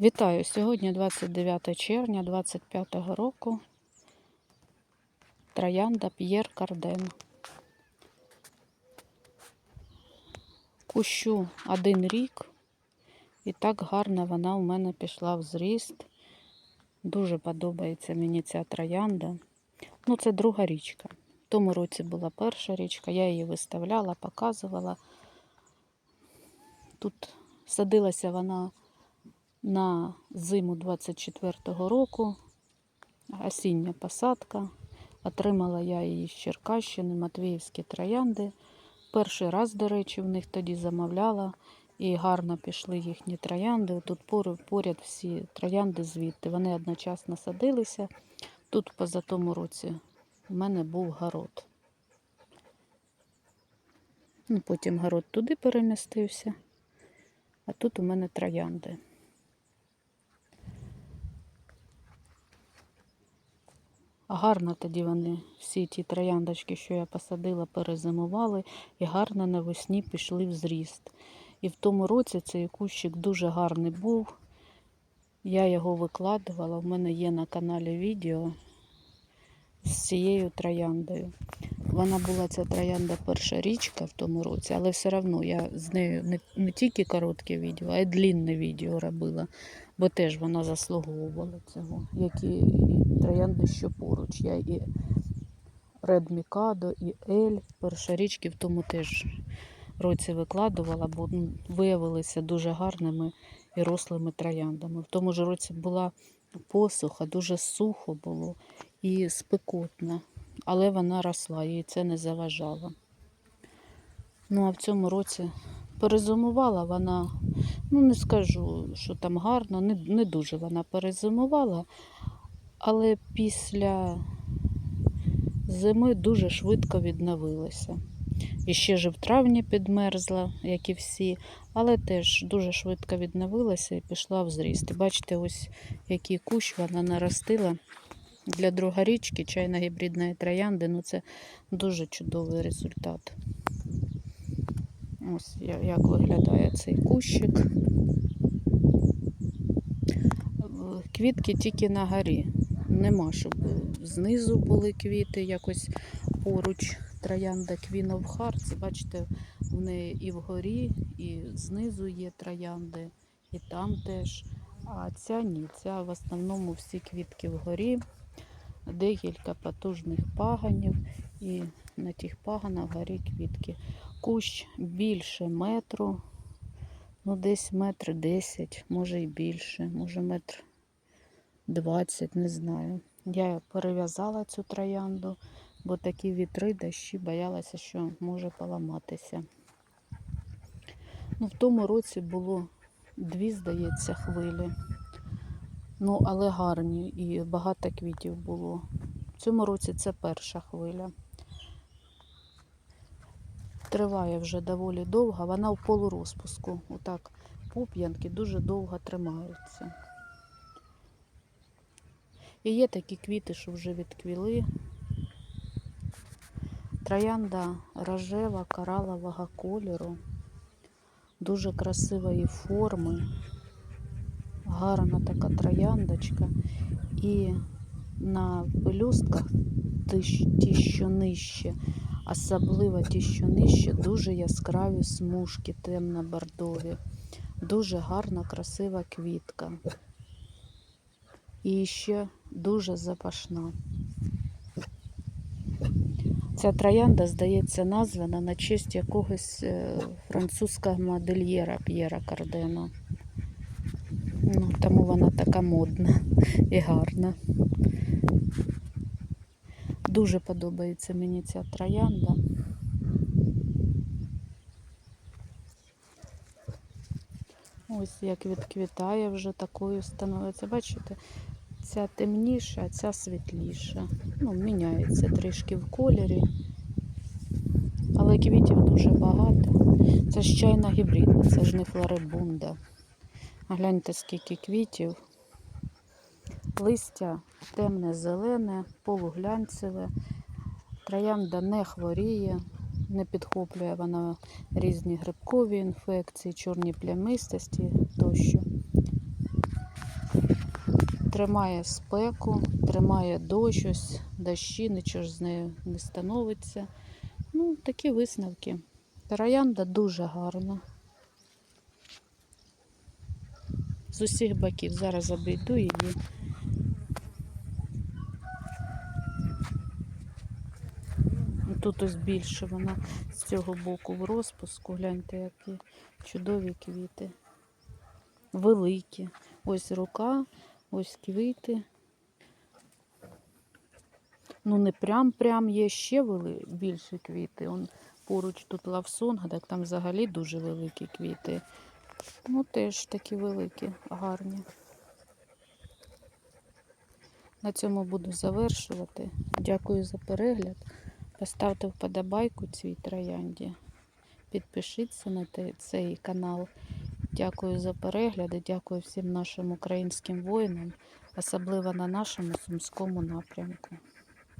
Вітаю! Сьогодні 29 червня 25 року. Троянда П'єр Карден. Кущу один рік. І так гарно вона у мене пішла в зріст. Дуже подобається мені ця троянда. Ну, це друга річка. В тому році була перша річка, я її виставляла, показувала. Тут садилася вона на зиму 24-го року. Осіння посадка. Отримала я її з Черкащини, Матвіївські троянди. Перший раз, до речі, в них тоді замовляла. І гарно пішли їхні троянди. Тут поряд всі троянди звідти. Вони одночасно садилися. Тут поза тому році у мене був город. Ну, Потім город туди перемістився, а тут у мене троянди. Гарно тоді вони, всі ті трояндочки, що я посадила, перезимували і гарно навесні пішли в зріст. І в тому році цей кущик дуже гарний був. Я його викладувала. У мене є на каналі відео з цією трояндою. Вона була ця троянда перша річка в тому році, але все одно я з нею не, не тільки коротке відео, а й длінне відео робила, бо теж вона заслуговувала цього, як і троянди, що поруч. Я і Ред Мікадо, і Ель. Перша річки в тому теж році викладувала, бо ну, виявилися дуже гарними і рослими трояндами. В тому ж році була посуха, дуже сухо було і спекотно, але вона росла, їй це не заважало. Ну, а в цьому році перезимувала вона, ну не скажу, що там гарно, не, не дуже вона перезимувала, але після зими дуже швидко відновилася. І ще ж в травні підмерзла, як і всі, але теж дуже швидко відновилася і пішла в зріст. Бачите, ось який кущ вона наростила для другорічки чайно-гібридної троянди. Ну це дуже чудовий результат. Ось як виглядає цей кущик. Квітки тільки на горі. Нема, щоб знизу були квіти якось поруч. Троянда of Hearts. Бачите, в неї і вгорі, і знизу є троянди, і там теж. А ця ні, ця в основному всі квітки вгорі, декілька потужних паганів, і на тих паганах вгорі квітки. Кущ більше метру, ну десь метр десять, може і більше, може метр двадцять, не знаю. Я перев'язала цю троянду бо такі вітри, дощі боялася, що може поламатися. Ну, В тому році було дві, здається, хвилі. Ну, але гарні і багато квітів було. В цьому році це перша хвиля. Триває вже доволі довго, вона в полурозпуску. Отак пуп'янки дуже довго тримаються. І є такі квіти, що вже відквіли. Троянда рожева, коралового кольору, дуже красивої форми, гарна така трояндочка. І на пелюстках ті, що нижче, особливо ті, що нижче, дуже яскраві смужки темно-бордові. Дуже гарна, красива квітка. І ще дуже запашна. Ця троянда, здається, названа на честь якогось е, французького модельєра П'єра Кардена. Ну, Тому вона така модна і гарна. Дуже подобається мені ця троянда. Ось як відквітає вже такою становиться. Бачите? Ця темніша, а ця світліша. Ну, міняється трішки в кольорі. Але квітів дуже багато. Це ж чайна гібридна, це ж не флорибунда. Гляньте, скільки квітів. Листя темне, зелене, полуглянцеве. Троянда не хворіє, не підхоплює вона різні грибкові інфекції, чорні плямистості тощо. тримає спеку, тримає дощ, ось дощі, нічого ж з нею не становиться. Ну, такі висновки. Троянда дуже гарна. З усіх боків. Зараз обійду її. Тут ось більше вона з цього боку в розпуску. Гляньте, які чудові квіти. Великі. Ось рука, ось квіти. Ну, не прям-прям є ще вели... більші квіти. Он поруч тут лавсонг, так там взагалі дуже великі квіти. Ну, теж такі великі, гарні. На цьому буду завершувати. Дякую за перегляд. Поставте вподобайку цій троянді. Підпишіться на цей канал. Дякую за перегляди. Дякую всім нашим українським воїнам, особливо на нашому сумському напрямку.